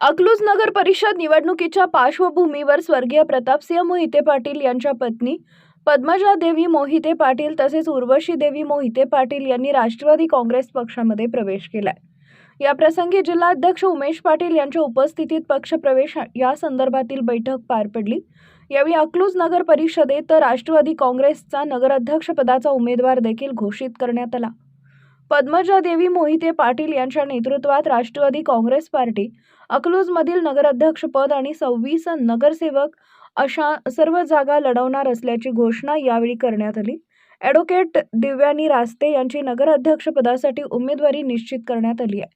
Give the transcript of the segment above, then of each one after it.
अकलूज नगर परिषद निवडणुकीच्या पार्श्वभूमीवर स्वर्गीय प्रतापसिंह मोहिते पाटील यांच्या पत्नी पद्मजा देवी मोहिते पाटील तसेच उर्वशी देवी मोहिते पाटील यांनी राष्ट्रवादी काँग्रेस पक्षामध्ये प्रवेश केलाय. या प्रसंगी जिल्हाध्यक्ष उमेश पाटील यांच्या उपस्थितीत पक्षप्रवेश या संदर्भातील बैठक पार पडली. यावेळी अकलूज नगर परिषदेत राष्ट्रवादी काँग्रेसचा नगराध्यक्षपदाचा उमेदवार देखील घोषित करण्यात आला. पद्मजा देवी मोहिते पाटील यांच्या नेतृत्वात राष्ट्रवादी काँग्रेस पार्टी अकलूजमधील नगराध्यक्षपद आणि सव्वीस नगरसेवक अशा सर्व जागा लढवणार असल्याची घोषणा यावेळी करण्यात आली. ॲडव्होकेट दिव्यानी रास्ते यांची नगराध्यक्षपदासाठी उमेदवारी निश्चित करण्यात आली आहे.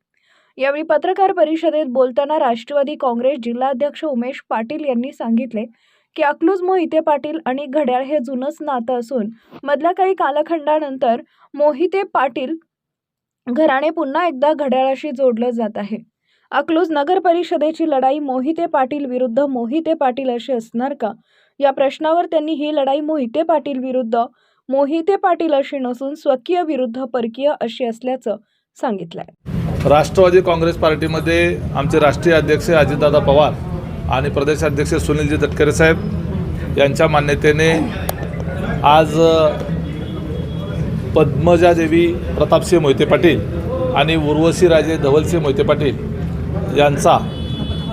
यावेळी पत्रकार परिषदेत बोलताना राष्ट्रवादी काँग्रेस जिल्हाध्यक्ष उमेश पाटील यांनी सांगितले की अकलूज मोहिते पाटील आणि घड्याळ हे जुनंच नातं असून मधल्या काही कालखंडानंतर मोहिते पाटील घराणे पुन्हा एकदा घड्याळाशी जोडलं जात आहे. अकलूज नगर परिषदेची लढाई मोहिते पाटील विरुद्ध मोहिते पाटील अशी असणार का? या प्रश्नावर त्यांनी ही लढाई मोहिते पाटील विरुद्ध मोहिते पाटील अशी नसून स्वकीय विरुद्ध परकीय अशी असल्याचं सांगितलंय. राष्ट्रवादी काँग्रेस पार्टीमध्ये आमचे राष्ट्रीय अध्यक्ष अजितदादा पवार आणि प्रदेशाध्यक्ष सुनीलजी तटकरे साहेब यांच्या मान्यतेने आज पद्मजादेवी पद्मजा देवी प्रतापसिंह मोहिते पाटील आणि उर्वशी राजे धवलसिंह मोहिते पाटील यांचा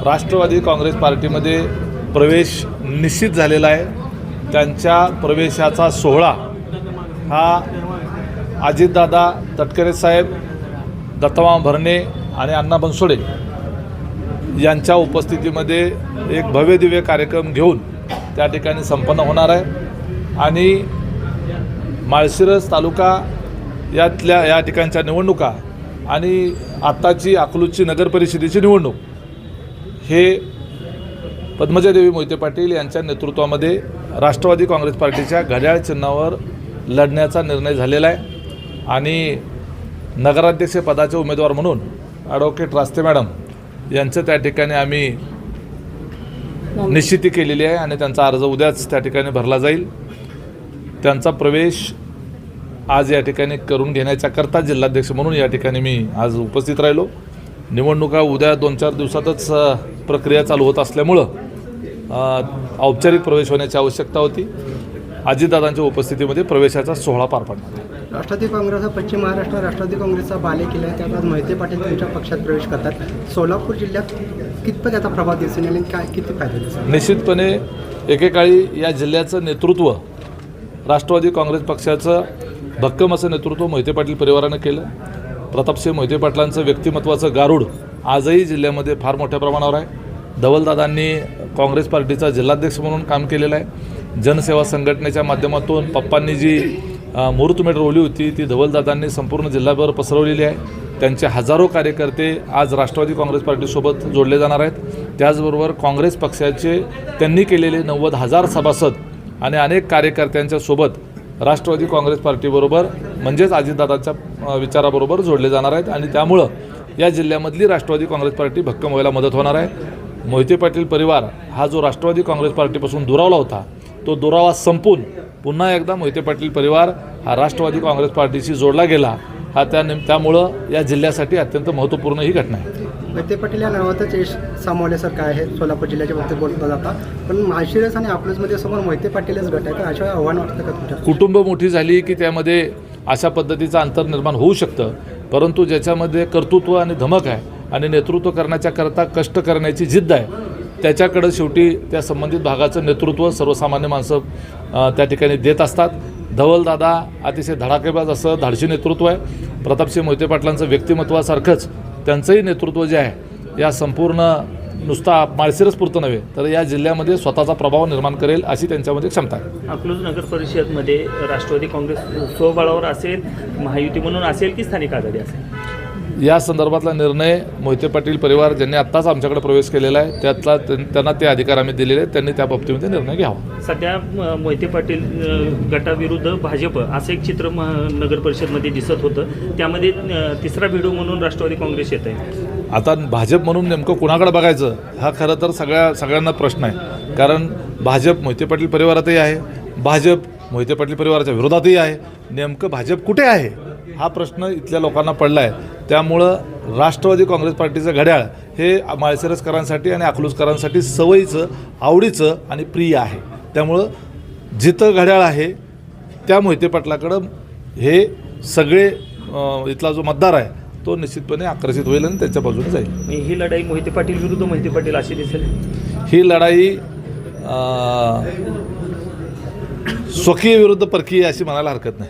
राष्ट्रवादी काँग्रेस पार्टीमध्ये प्रवेश निश्चित झालेला आहे. त्यांच्या प्रवेशाचा सोहळा हा अजितदादा तटकरे साहेब दत्तमा भरणे आणि अण्णा बनसोडे यांच्या उपस्थितीमध्ये एक भव्यदिव्य कार्यक्रम घेऊन त्या ठिकाणी संपन्न होणार आहे. आणि माळशिरस तालुका यातल्या या ठिकाणच्या निवडणुका आणि आत्ताची अकलूजची नगरपरिषदेची निवडणूक हे पद्मजादेवी मोहिते पाटील यांच्या नेतृत्वामध्ये राष्ट्रवादी काँग्रेस पार्टीच्या घड्याळ चिन्हावर लढण्याचा निर्णय झालेला आहे. आणि नगराध्यक्ष पदाचे उमेदवार म्हणून ॲडव्होकेट रास्ते मॅडम यांचं त्या ठिकाणी आम्ही निश्चिती केलेली आहे आणि त्यांचा अर्ज उद्याच त्या ठिकाणी भरला जाईल. त्यांचा प्रवेश आज या ठिकाणी करून घेण्याच्याकरता जिल्हाध्यक्ष म्हणून या ठिकाणी मी आज उपस्थित राहिलो. निवडणुका उद्या दोन चार दिवसातच प्रक्रिया चालू होत असल्यामुळं औपचारिक प्रवेश होण्याची आवश्यकता होती. अजितदादांच्या उपस्थितीमध्ये प्रवेशाचा सोहळा पार पडला. राष्ट्रवादी काँग्रेस हा पश्चिम महाराष्ट्र राष्ट्रवादी काँग्रेसचा बाले आहे त्यात आज मोहिते पाटील तुमच्या पक्षात प्रवेश करतात. सोलापूर जिल्ह्यात कितपत याचा प्रभाव दिसून येईल आणि काय किती फायदा दिसेल निश्चितपणे एकेकाळी या जिल्ह्याचं नेतृत्व राष्ट्रवादी काँग्रेस पक्षाचं भक्कम असं नेतृत्व मोहिते पाटील परिवारानं केलं. प्रतापसिंह मोहिते पाटलांचं व्यक्तिमत्वाचं गारूड आजही जिल्ह्यामध्ये फार मोठ्या प्रमाणावर आहे. धवलदादांनी काँग्रेस पार्टीचा जिल्हाध्यक्ष म्हणून काम केलेलं आहे. जनसेवा संघटनेच्या माध्यमातून पप्पांनी जी मुहूर्तमेढ रोवली होती ती धवलदादांनी संपूर्ण जिल्हाभर पसरवलेली आहे. त्यांचे हजारो कार्यकर्ते आज राष्ट्रवादी काँग्रेस पार्टीसोबत जोडले जाणार आहेत. त्याचबरोबर काँग्रेस पक्षाचे त्यांनी केलेले नव्वद हजार सभासद आणि अनेक कार्यकर्त्यांच्या सोबत राष्ट्रवादी काँग्रेस पार्टीबरोबर म्हणजेच अजितदादांच्या विचाराबरोबर जोडले जाणार आहेत. आणि त्यामुळं या जिल्ह्यामधली राष्ट्रवादी काँग्रेस पार्टी भक्कम व्हायला मदत होणार आहे. मोहिते पाटील परिवार हा जो राष्ट्रवादी काँग्रेस पार्टीपासून दुरावला होता तो दुरावा संपून पुन्हा एकदा मोहिते पाटील परिवार हा राष्ट्रवादी काँग्रेस पार्टीशी जोडला गेला. हा त्या निम त्यामुळं या जिल्ह्यासाठी अत्यंत महत्त्वपूर्ण ही घटना आहे. मोहिते पाटील या नावातच यश सामावल्यासारखं आहे. सोलापूर जिल्ह्याच्या बाबतीत बोलता जाता. पण माळशिरस आणि अकलूजमध्ये समोर मोहिते पाटीलच गट आहे. तर अशा आव्हान वाटतं का तुमच्या कुटुंब मोठी झाली की त्यामध्ये अशा पद्धतीचं अंतर निर्माण होऊ शकतं. परंतु ज्याच्यामध्ये कर्तृत्व आणि धमक आहे आणि नेतृत्व करण्याच्या करता कष्ट करण्याची जिद्द आहे त्याच्याकडं शेवटी त्या संबंधित भागाचं नेतृत्व सर्वसामान्य माणसं त्या ठिकाणी देत असतात. धवलदादा अतिशय धडाकेबाज असं धाडशी नेतृत्व आहे. प्रतापसिंह मोहिते पाटलांचं व्यक्तिमत्वासारखंच त्यांचंही नेतृत्व जे आहे या संपूर्ण नुसता माळशिरसपुरतं नव्हे तर या जिल्ह्यामध्ये स्वतःचा प्रभाव निर्माण करेल अशी त्यांच्यामध्ये क्षमता आहे. अकलूज नगर परिषदमध्ये राष्ट्रवादी काँग्रेस स्वबळावर असेल महायुती म्हणून असेल की स्थानिक आघाडी असेल? या संदर्भातला निर्णय मोहिते पाटील परिवार ज्यांनी आत्ताच आमच्याकडे प्रवेश केलेला आहे त्यातला त्यां- त्यांना ते अधिकार आम्ही दिलेले आहेत त्यांनी त्या बाबतीमध्ये निर्णय घ्यावा. सध्या मोहिते पाटील गटाविरुद्ध भाजप असं एक चित्र नगर परिषदमध्ये दिसत होतं. त्यामध्ये तिसरा भिडू म्हणून राष्ट्रवादी काँग्रेस येत आहे. आता भाजप म्हणून नेमकं कुणाकडे बघायचं? हा खरं तर सगळ्या सगळ्यांना प्रश्न आहे. कारण भाजप मोहिते पाटील परिवारातही आहे. भाजप मोहिते पाटील परिवाराच्या विरोधातही आहे. नेमकं भाजप कुठे आहे? हा प्रश्न इथल्या लोकांना पडला आहे त्यामुळं राष्ट्रवादी काँग्रेस पार्टीचं घड्याळ हे माळशिरसकरांसाठी आणि अकलूजकरांसाठी सवयीचं आवडीचं आणि प्रिय आहे. त्यामुळं जिथं घड्याळ आहे त्या मोहिते पाटलाकडं हे सगळे इथला जो मतदार आहे तो निश्चितपणे आकर्षित होईल आणि त्यांच्या बाजूने जाईल. ही लढाई मोहिते पाटील विरुद्ध मोहिते पाटील अशी दिसेल. ही लढाई स्वकीय विरुद्ध परकीय अशी म्हणायला हरकत नाही.